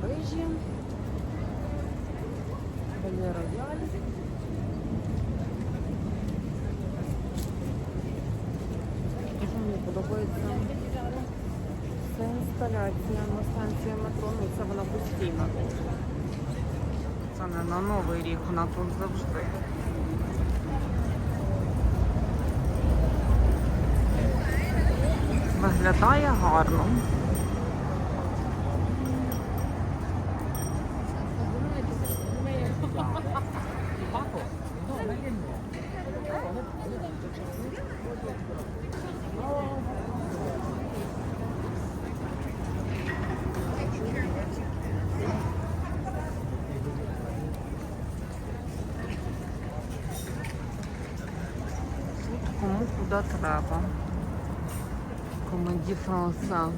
Парижі. Белі Рояль. Дуже мені подобається ця інсталяція на станції метро. Ну, це вона постійна. Це не на Новий рік, вона тут завжди. Виглядає гарно. Кому куди треба. Комеді Франса.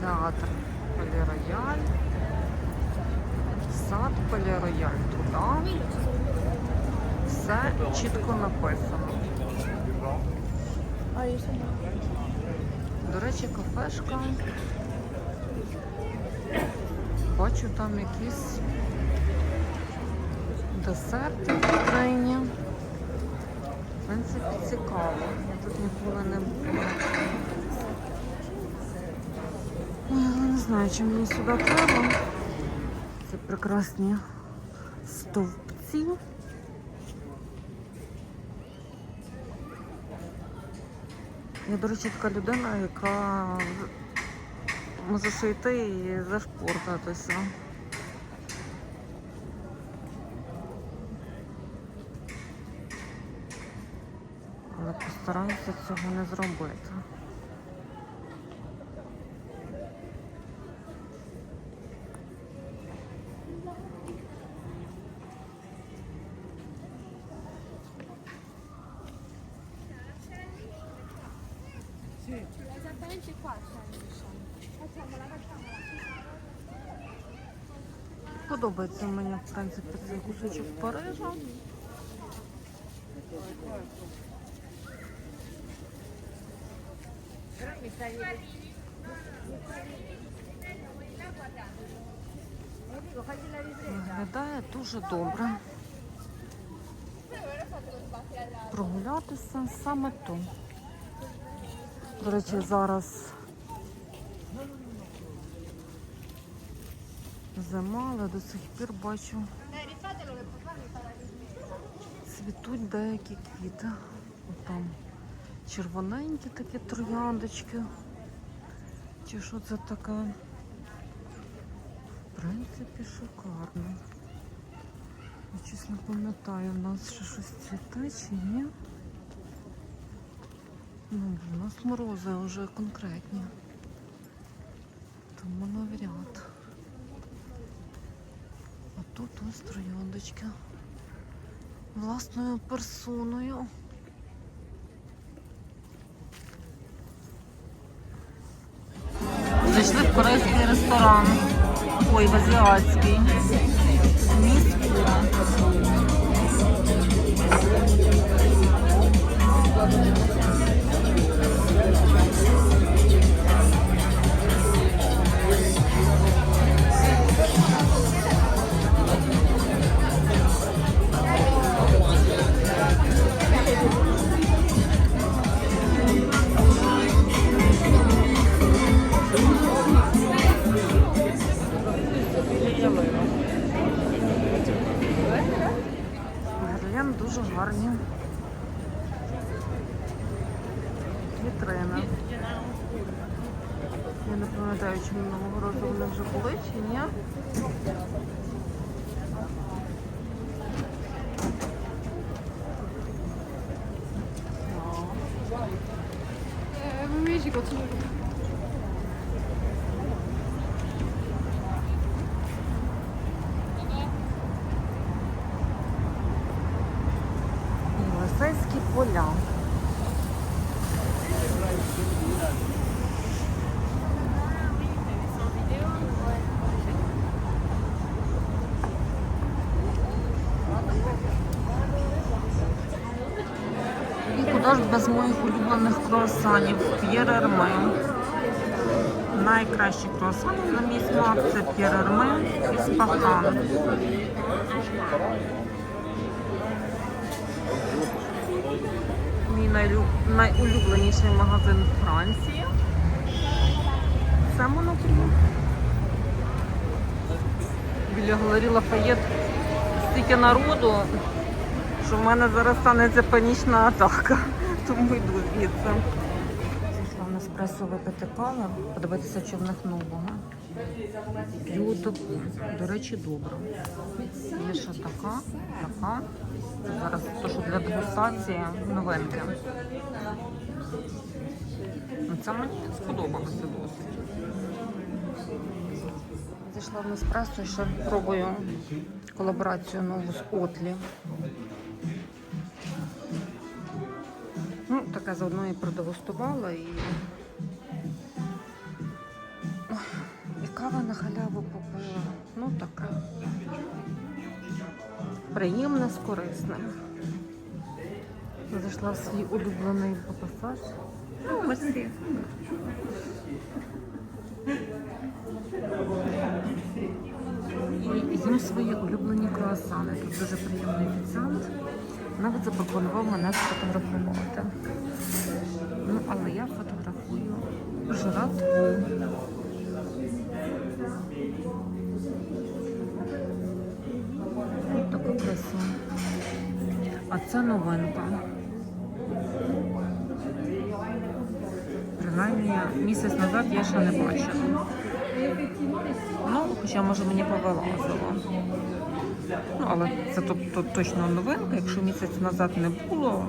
Театр Полірояль. Сад Полірояль. Туди. Все чітко написано. До речі, кафешка. Бачу там якісь десерти в Україні. В принципі, цікаво. Я тут ніколи не була. Ой, не знаю, чи мені сюди треба. Прекрасні стовпці. Я, до речі, така людина, яка може що йти і зашпортатися. Але постараюся цього не зробити. Esattamente qua. Подобається мені, в принципі, цей кусочок Парижа. Виглядає дуже добре. Прогулятися саме то. До речі, зараз зима, але до сих пір бачу цвітуть деякі квіти. От Там червоненькі такі трояндочки. Чи що це таке? В принципі, шикарно. Я чесно пам'ятаю, у нас ще щось цвіте чи ні. Ну, у нас морози вже конкретні. Тому навряд. А тут ось трояндочки. Власною персоною. Зайшли в корейський ресторан. Ой, в азіатський. гарні. Вітрина. Я не пам'ятаю, чи минулого разу вони вже були, чи ні. Єлисейські Ж без моїх улюблених круасанів? П'єр Ерме. Найкращі круасани на мій смак це П'єр Ерме і Спахан. Мій найлю- найулюбленіший магазин Франції. Це Монопрі. Біля галері Лафаєт стільки народу, що в мене зараз станеться панічна атака. Тому йду звідси. Зайшла в Неспресо випити каву, подивитися, чи в них нового. П'ю до речі, добре. Є ще така, така. Це зараз то, що для дегустації новинки. Ну, Це мені сподобалося досить. Зайшла в Неспресо ще пробую колаборацію нову з Отлі. Таке заодно і продегустувала і. Ой, і кава на халяву купила. Ну таке. Приємне з корисним. Зайшла в свій улюблений пасаж. Ну, мерсі. І їм свої улюблені круасани. Тут дуже приємний офіціант. Навіть запропонував мене сфотографувати. Ну, але я фотографую жратву. Ось таку красу. А це новинка. Принаймні місяць назад я ще не бачила. Ну, хоча може мені повилазило. Ну, але це тобто точно новинка. Якщо місяць назад не було.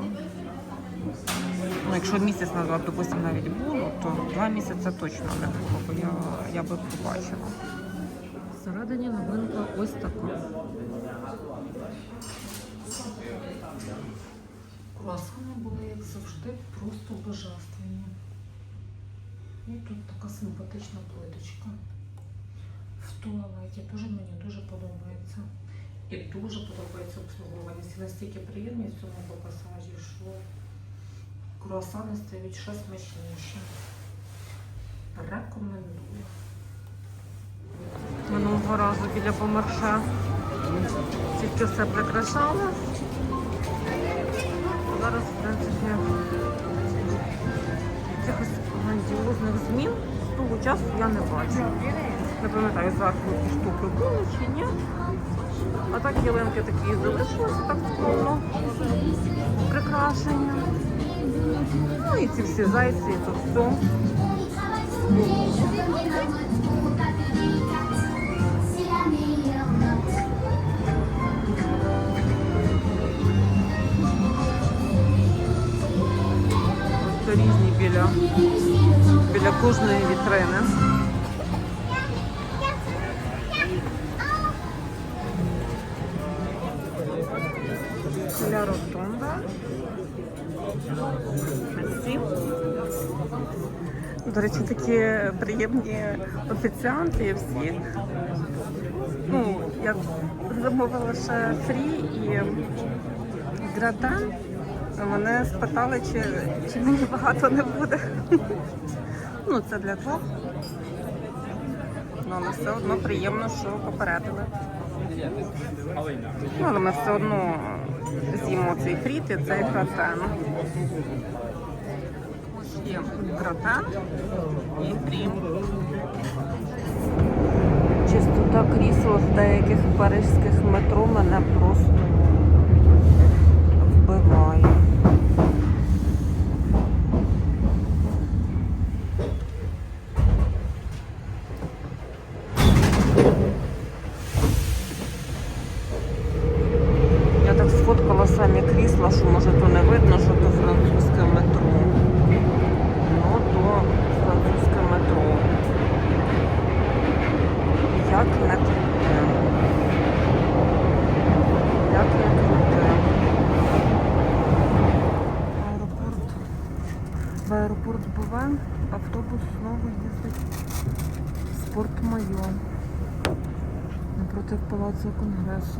Ну, якщо місяць назад, допустимо, навіть було, то два місяці точно не було, бо я, я би побачила. Всередині новинка ось така. Круасани були, як завжди, просто божественні. І тут така симпатична плиточка. В туалеті теж мені дуже подобається. І дуже подобається обслуговування. Настільки приємні в цьому пасажі, що круасани стають ще смачніші. Рекомендую. Минулого разу біля помарша тільки все прикрашали. Зараз, в принципі, якихось грандіозних змін з того часу я не бачу. Не пам'ятаю, ті штуки були чи ні. А так ялинки такі залишилися так скромно прикрашення. Ну і ці всі зайці, і тут все. Це різні біля, біля кожної вітрини. До речі, такі приємні офіціанти всі. Ну, я замовила ще фрі і гратан. Мене спитали, чи, чи мені багато не буде. Ну, це для двох. Ну, але все одно приємно, що попередили. Ну, але ми все одно з'їмо цей фріт і цей гратен. Є гратен і фрі. Чистота крісла в деяких паризьких метро мене просто вбиває. Я так сфоткала самі крісла, що може то не видно, що то французьке метро. Ну, то французьке метро. Як не круте. Як не круте. Аеропорт. В аеропорт Бувен автобус знову їздить в спортмайор. Напроти палацу конгресу.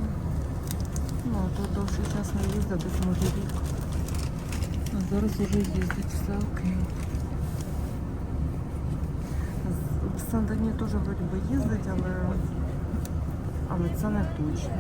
Ну, а то довший час не їздив, десь може рік. А зараз уже їздить, все окей. В Сан-Дені теж вроді би їздить, але, але це не точно.